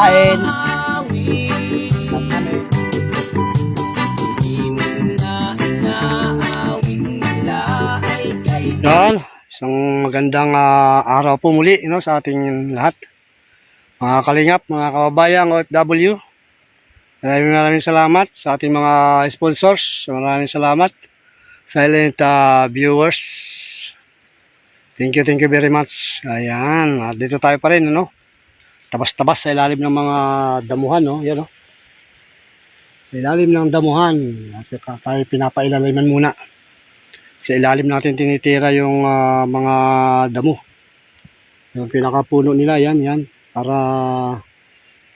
kain. Yan, isang magandang ah, araw po muli no, sa ating lahat. Mga kalingap, mga kababayan, OFW. Maraming maraming salamat sa ating mga sponsors. Maraming salamat. Silent ah, viewers. Thank you, thank you very much. Ayan, dito tayo pa rin, ano? Tabas-tabas sa ilalim ng mga damuhan, no? Yan, no? Sa ilalim ng damuhan. At tayo pinapailaliman muna sa ilalim natin tinitira yung ah, mga damo. Yung pinakapuno nila, yan, yan. Para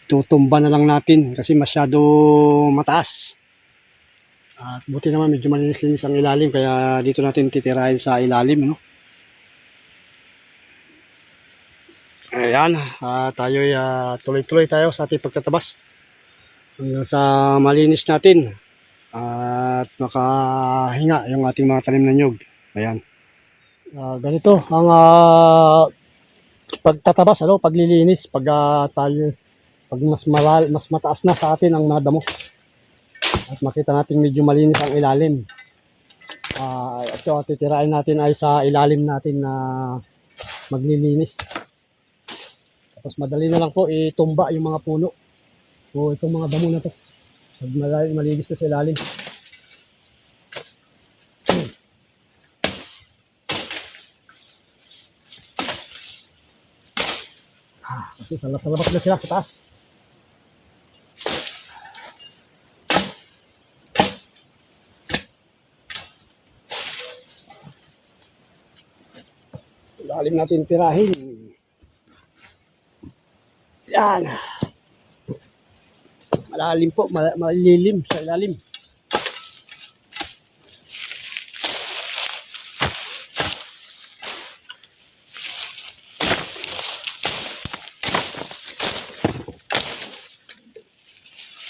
tutumba na lang natin kasi masyado mataas. At buti naman medyo malinis-linis ang ilalim kaya dito natin titirahin sa ilalim, no? Ayan, ah, tayo tuloy-tuloy tayo sa ating pagtatabas. Hanggang sa malinis natin at makahinga yung ating mga tanim na nyug. Ayan. Ah, ganito ang ah, pagtatabas, ano, paglilinis, pag ah, tayo pag mas malal, mas mataas na sa atin ang mga damo. At makita natin medyo malinis ang ilalim. Ah, ito titirain natin ay sa ilalim natin na maglilinis. Tapos madali na lang po itumba yung mga puno. O itong mga damo na to. Pag malinis na sa ilalim. Ah, kasi sa, labas na sila sa taas. Ilalim natin tirahin. Yan. Malalim po, mal- malilim sa ilalim.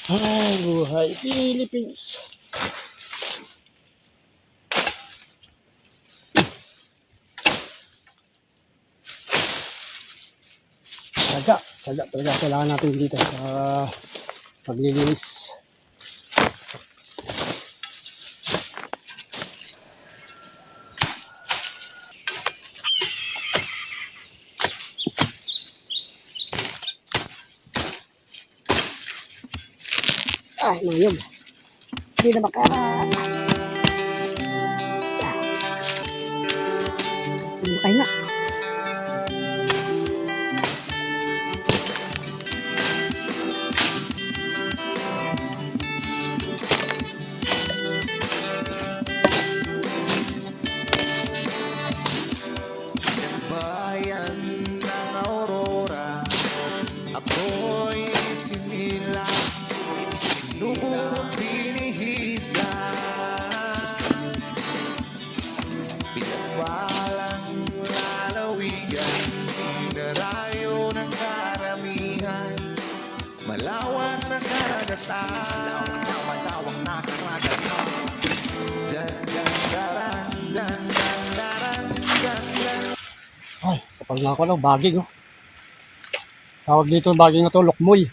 Ay, buhay Philippines. Saga talaga kailangan natin dito sa paglilinis. Ay, mayog. Hindi na maka... Hindi makahinga. Na ako ng baging, oh. Tawag dito yung baging na to, lokmoy.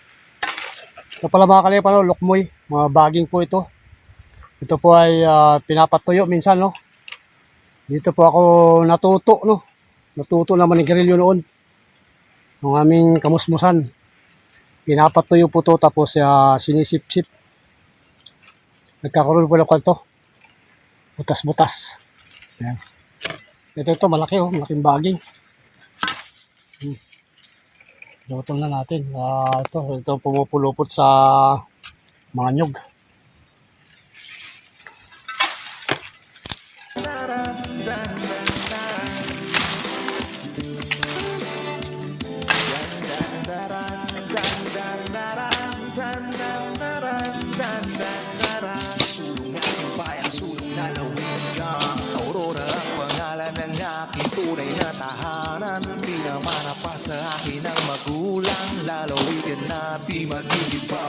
Ito pala mga kalipa, no, lokmoy. Mga baging po ito. Ito po ay ah, pinapatuyo minsan, no. Dito po ako natuto, no. Natuto naman ng grilyo noon. Ng aming kamusmusan. Pinapatuyo po to tapos uh, sinisip-sip. Nagkakaroon po ng kwento. Butas-butas. Ayan. Ito ito, malaki oh, malaking baging. Hmm. Luto na natin. Ah, ito, ito pumupulupot sa mga nyug. Mag-iiba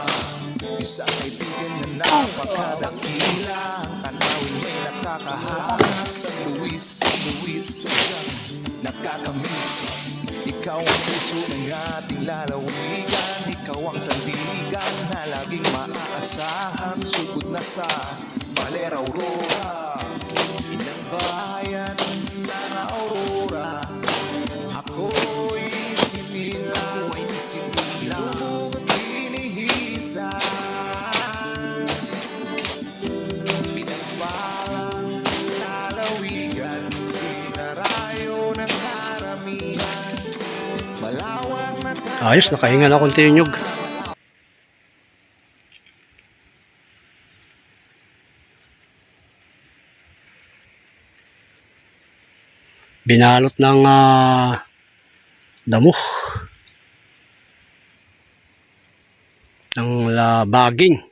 Isang kaibigan na napakadakila tanawin may nakakahanga Sa Luis, Luis, Susan Nakakamiss Ikaw ang puso ng ating lalawigan Ikaw ang sandigan na laging maaasahan Sugod na sa Valera Aurora. Inang bayan ng Aurora Ayos, nakahinga na konti yung nyug. Binalot ng ah, damo. Ng. Sulong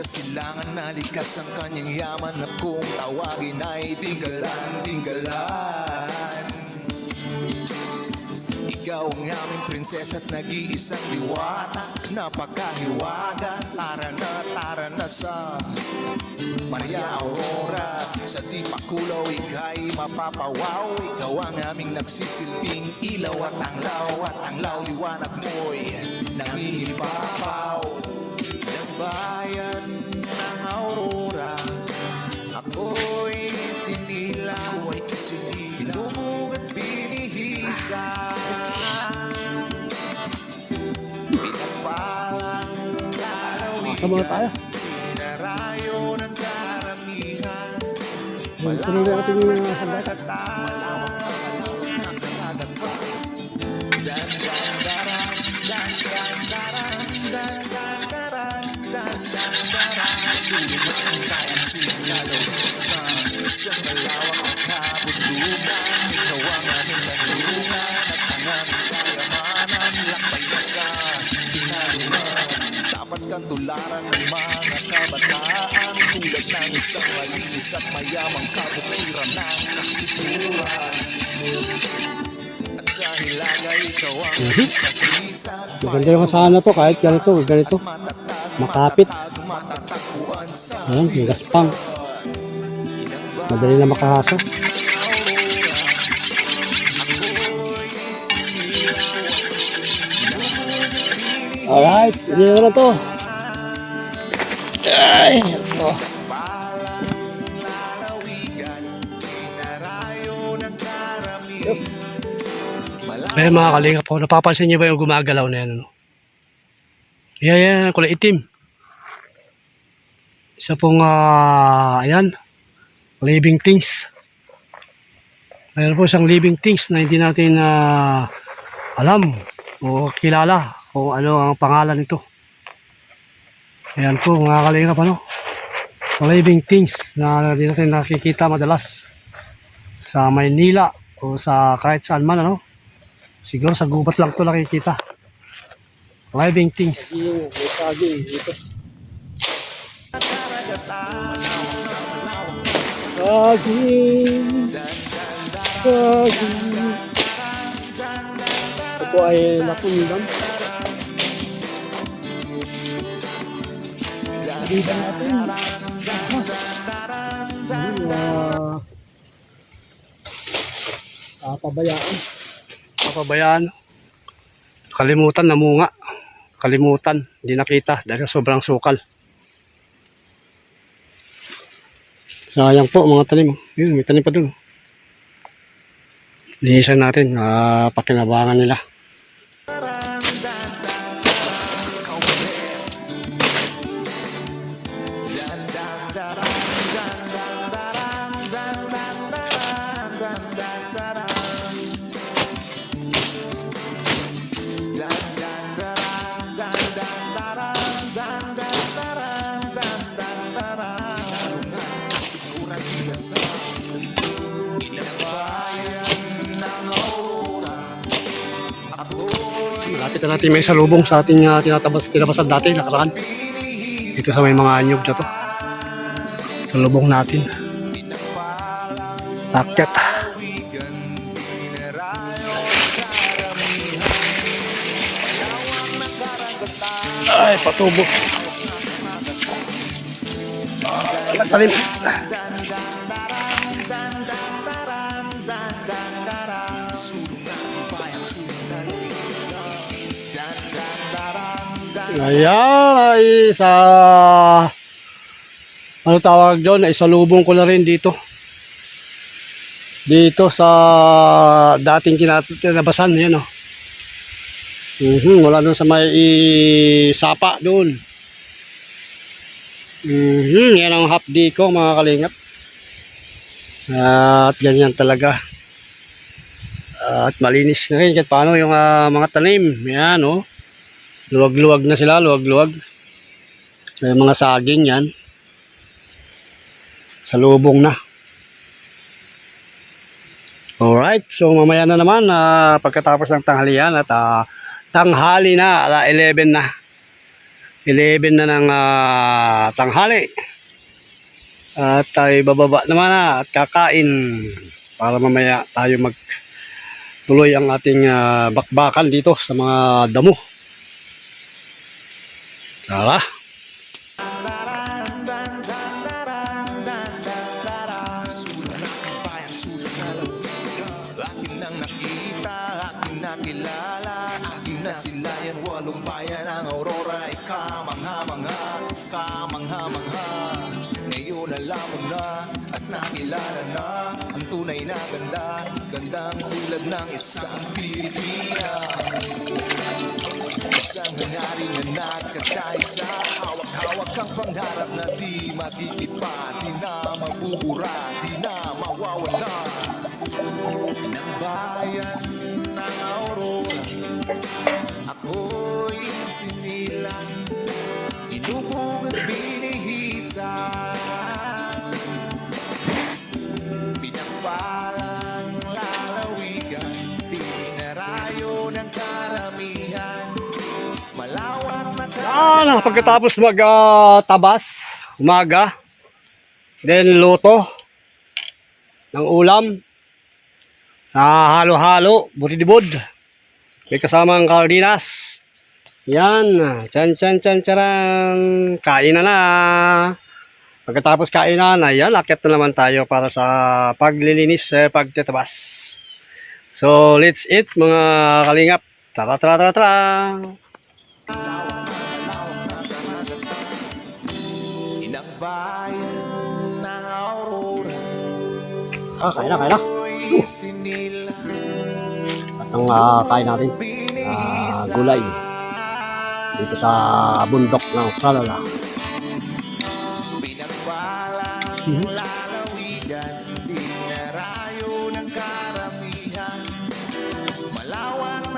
sa silangan na likas ang kanyang yaman Na kung tawagin ay tinggalan, tinggalan. Ikaw ang aming prinsesa at nag-iisang diwata Napakahiwaga, tara na, tara na sa Maria Aurora. Sa di makulaw, ika'y mapapawaw. Ikaw ang aming nagsisilbing ilaw at anglaw At anglaw, liwanag mo'y nangihipapaw Ng bayan ng Aurora. Ako'y sinila Ako'y sinila Lumong at binihisa. Pinagpalang lalawigan Asa muna tayo? Narayo ng karamihan. Tuloy na natin kang tularan ng mga kabataan Tulad ng isang malinis at mayamang kabukiran ng kaksituran At sa hilaga ikaw ang Mhm. isa Maganda yung asahan na to kahit ganito, ganito. Makapit. Ayan, yung gaspang. Madali na makahasa. Alright, hindi na naman to. Ay, karamihan Ayun mga kalingap po, napapansin niyo ba yung gumagalaw na yan? Ano? Yan, yan, kulay itim. Isa pong, ah, ayan, living things. Mayroon po isang living things na hindi natin ah, alam o kilala kung ano ang pangalan nito. Ayan po mga kalingap ano. Living things na hindi natin nakikita madalas sa Maynila o sa kahit saan man ano. Siguro sa gubat lang to nakikita. Living things. Saging. Saging. Po ay napundan. Sabihan natin. Ah, ah, pabayaan. Papabayaan. Kalimutan na munga. Kalimutan. Hindi nakita dahil sobrang sukal. Sayang po mga tanim. Yun, may tanim pa dun. Linisan natin. Ah, pakinabangan nila. Malapit na natin may salubong sa ating uh, tinatabas, tinabasan dati, nakaraan. Dito sa may mga anyog dito. Salubong natin. Takyat. Ay, patubo. Talim. Talim. Ayan, ay sa... Ano tawag doon? Ay salubong ko na rin dito. Dito sa dating kinat- tinabasan. Yan o. Mhm, wala doon sa may sapa doon. Mhm, yan ang hapdi ko mga kalingap. At ganyan talaga. At malinis na rin kahit paano yung ah, mga tanim. Yan oh. Luwag-luwag na sila, luwag-luwag. May mga saging yan. Sa lubong na. Alright, so mamaya na naman ah, pagkatapos ng tanghalian at ah, tanghali na, ala 11 na. 11 na ng ah, tanghali. At tayo bababa naman na at kakain para mamaya tayo mag tuloy ang ating ah, bakbakan dito sa mga damo. Akin na sila yan, walong bayan Ang aurora ay kamangha-mangha Kamangha-mangha Ngayon alam na at nakilala na Ang tunay na ganda Gandang tulad ng isang Pilipina Isang hangarin na nagkakaisa Hawak-hawak ang pangarap na di matitipa Di na mabubura, di na mawawala. Ng bayan ng Aurora Ako'y sinilang Inubog at binihisan Pinagpalang na Ah, pagkatapos mag-tabas, umaga, then luto ng ulam, ah, halo-halo, buridibod, may kasamang kardinas. Yan, chan chan chan charang, kain na na. Pagkatapos kain na, ayan, akit na naman tayo para sa paglilinis, eh, pagtatabas. So, let's eat mga kalingap. Tara, tara, tara, tara. Ah, kain na, kain na. At ang ah, kain natin, ah, gulay. Dito sa bundok ng Tralala.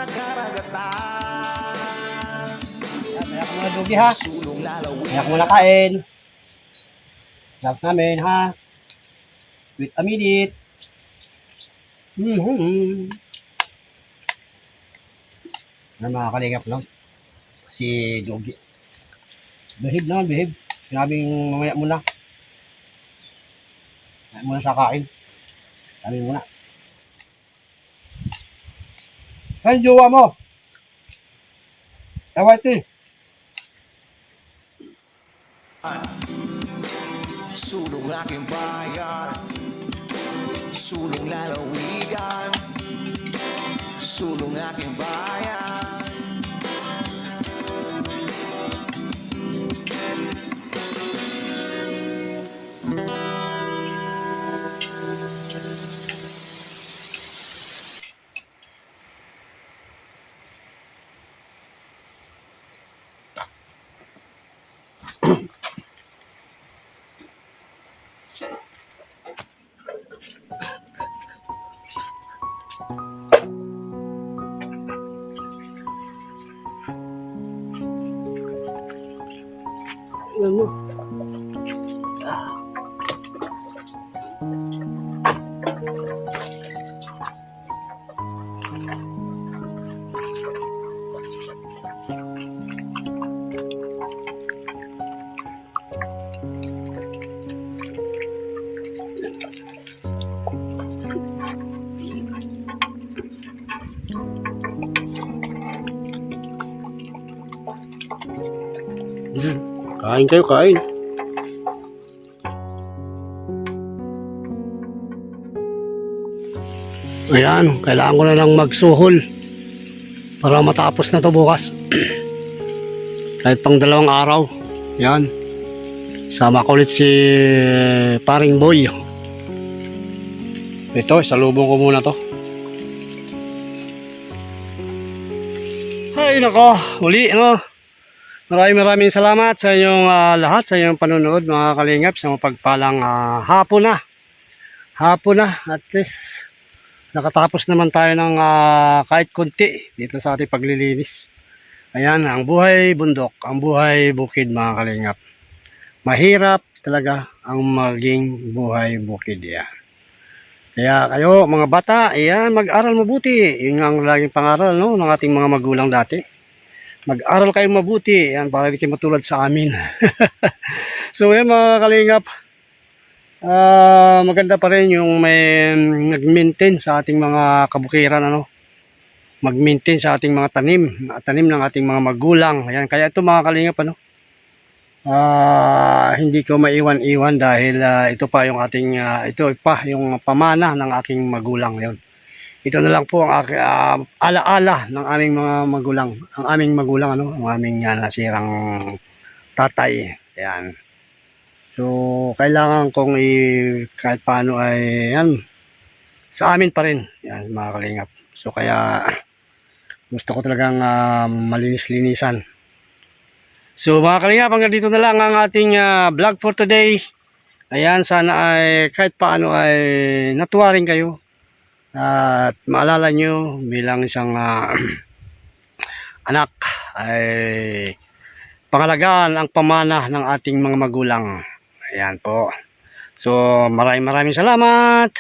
Karagatan Kaya ko muna dugi ha. Kaya ko muna kain. Love namin ha. Wait a minute. Mm-hmm. Ano mga kalingap no? Si Dugi. Behave naman, behave. Sinabing mamaya muna. Mamaya muna sa kain. Sabi muna. Hey, jowa mo! Kawati! Sulong aking bayan Sulong lalawigan. Sulong aking bayan Hmm. Kain kayo, kain. Ayan, kailangan ko na lang magsuhol para matapos na to bukas. Kahit pang dalawang araw. Yan. Sama ko ulit si paring boy. Ito, salubong ko muna to. Ay, nako. Uli, ano? Maraming maraming salamat sa inyong ah, lahat, sa inyong panonood, mga kalingap, sa mapagpalang ah, hapon na. Hapon na, at least nakatapos naman tayo ng ah, kahit konti dito sa ating paglilinis. Ayan, ang buhay bundok, ang buhay bukid, mga kalingap. Mahirap talaga ang maging buhay bukid yan. Kaya kayo, mga bata, ayan, mag-aral mabuti. Yun ang laging pangaral no, ng ating mga magulang dati. Mag-aral kayo mabuti, yan, para di kayo matulad sa amin. so, yan mga kalingap, ah maganda pa rin yung may nag-maintain sa ating mga kabukiran, ano, mag-maintain sa ating mga tanim, tanim ng ating mga magulang. Ayan, kaya ito mga kalingap, ano, Ah, hindi ko maiwan-iwan dahil ah, ito pa yung ating ah, ito pa yung pamana ng aking magulang yon. Ito na lang po ang ah, alaala ng aming mga magulang, ang aming magulang ano, ang aming ah, nasirang tatay. Yan. So, kailangan kong i kahit paano ay yan sa amin pa rin. Yan, mga kalingap. So, kaya gusto ko talagang ah, malinis-linisan. So mga kalingap, hanggang dito na lang ang ating ah, vlog for today. Ayan, sana ay kahit paano ay natuwa rin kayo. At maalala nyo bilang isang ah, anak ay pangalagaan ang pamana ng ating mga magulang. Ayan po. So maraming maraming salamat.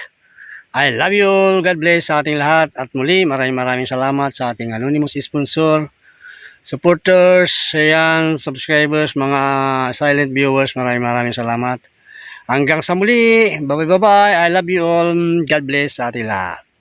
I love you all. God bless sa ating lahat. At muli, maraming maraming salamat sa ating anonymous sponsor supporters, ayan, subscribers, mga silent viewers, maraming maraming salamat. Hanggang sa muli, bye bye bye, I love you all, God bless sa ating lahat.